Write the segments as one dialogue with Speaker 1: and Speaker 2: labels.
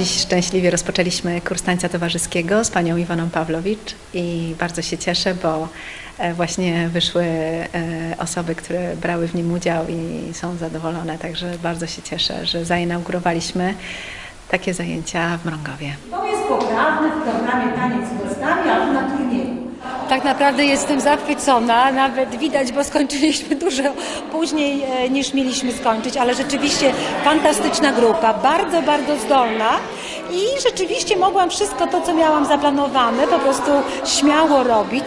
Speaker 1: Dziś szczęśliwie rozpoczęliśmy kurs tańca towarzyskiego z panią Iwoną Pawlowicz i bardzo się cieszę, bo e, właśnie wyszły e, osoby, które brały w nim udział i są zadowolone, także bardzo się cieszę, że zainaugurowaliśmy takie zajęcia w Mrągowie.
Speaker 2: To jest poprawny w programie Taniec z Gwiazdami.
Speaker 3: Tak naprawdę jestem zachwycona, nawet widać, bo skończyliśmy dużo później e, niż mieliśmy skończyć, ale rzeczywiście fantastyczna grupa, bardzo, bardzo zdolna i rzeczywiście mogłam wszystko to, co miałam zaplanowane, po prostu śmiało robić.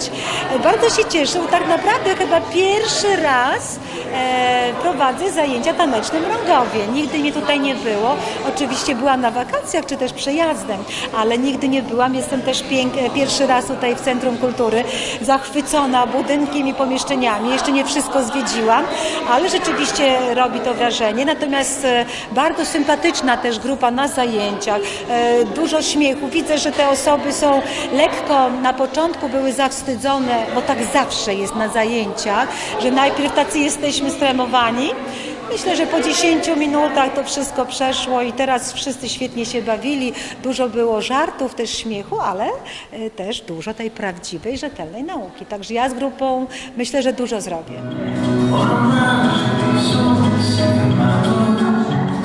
Speaker 3: Bardzo się cieszę, bo tak naprawdę chyba pierwszy raz e, prowadzę zajęcia taneczne w Mrągowie. Nigdy mnie tutaj nie było. Oczywiście byłam na wakacjach, czy też przejazdem, ale nigdy nie byłam. Jestem też e, pierwszy raz tutaj w Centrum Kultury, zachwycona budynkiem i pomieszczeniami. Jeszcze nie wszystko zwiedziłam, ale rzeczywiście robi to wrażenie. Natomiast e, bardzo sympatyczna też grupa na zajęciach, e, dużo śmiechu. Widzę, że te osoby są lekko na początku były zawstydzone, bo tak zawsze jest na zajęciach, że najpierw tacy jesteśmy stremowani. Myślę, że po 10 minutach to wszystko przeszło i teraz wszyscy świetnie się bawili. Dużo było żartów, też śmiechu, ale e, też dużo tej prawdziwej, rzetelnej nauki. Także ja z grupą myślę, że dużo zrobię.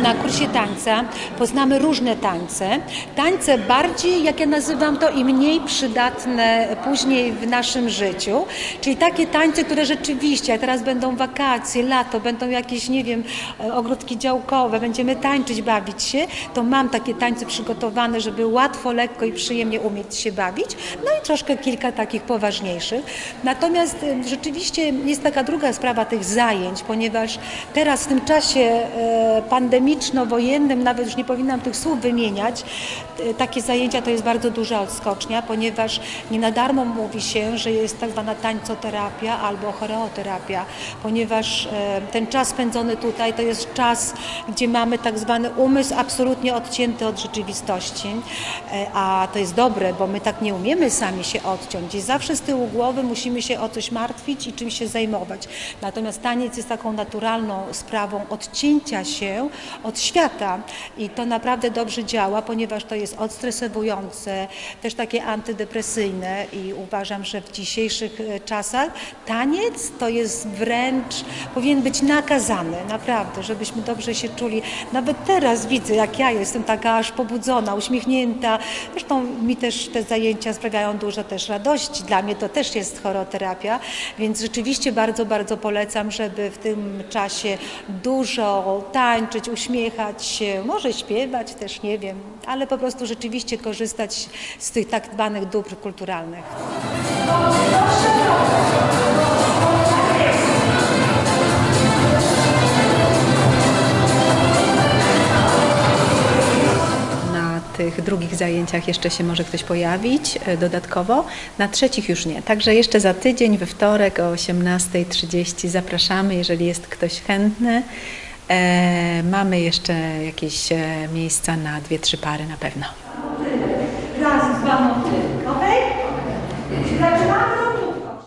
Speaker 3: Na kursie tańca poznamy różne tańce. Tańce bardziej, jak ja nazywam to, i mniej przydatne później w naszym życiu. Czyli takie tańce, które rzeczywiście, jak teraz będą wakacje, lato, będą jakieś, nie wiem, e, ogródki działkowe, będziemy tańczyć, bawić się, to mam takie tańce przygotowane, żeby łatwo, lekko i przyjemnie umieć się bawić. No i troszkę kilka takich poważniejszych. Natomiast rzeczywiście jest taka druga sprawa tych zajęć, ponieważ teraz w tym czasie e, pandemiczno-wojennym, nawet już nie powinnam tych słów wymieniać, e, takie zajęcia to jest bardzo duża odskocznia, ponieważ nie na darmo mówi się, że jest tak zwana tańcoterapia albo choreoterapia, ponieważ e, ten czas spędzony tutaj to jest czas, gdzie mamy tak zwany umysł absolutnie odcięty od rzeczywistości, E, a to jest dobre, bo my tak nie umiemy sami się odciąć i zawsze z tyłu głowy musimy się o coś martwić i czymś się zajmować. Natomiast taniec jest taką naturalną sprawą odcięcia się od świata i to naprawdę dobrze działa, ponieważ to jest odstresowujące, też takie antydepresyjne i uważam, że w dzisiejszych e, czasach taniec to jest wręcz, powinien być nakazany, naprawdę, żebyśmy dobrze się czuli. Nawet teraz widzę, jak ja jestem taka aż pobudzona, uśmiechnięta. Zresztą mi też te zajęcia sprawiają dużo też radości. Dla mnie to też jest choroterapia, więc rzeczywiście bardzo, bardzo polecam, żeby w tym czasie dużo tańczyć, uśmiechać się, może śpiewać też, nie wiem, ale po prostu rzeczywiście korzystać z tych tak zwanych dóbr kulturalnych.
Speaker 1: Tych drugich zajęciach jeszcze się może ktoś pojawić e, dodatkowo, na trzecich już nie. Także jeszcze za tydzień, we wtorek o 18.30 zapraszamy, jeżeli jest ktoś chętny. E, mamy jeszcze jakieś e, miejsca na dwie, trzy pary na pewno.
Speaker 2: Raz, dwa, motyl. Okej? Zaczynamy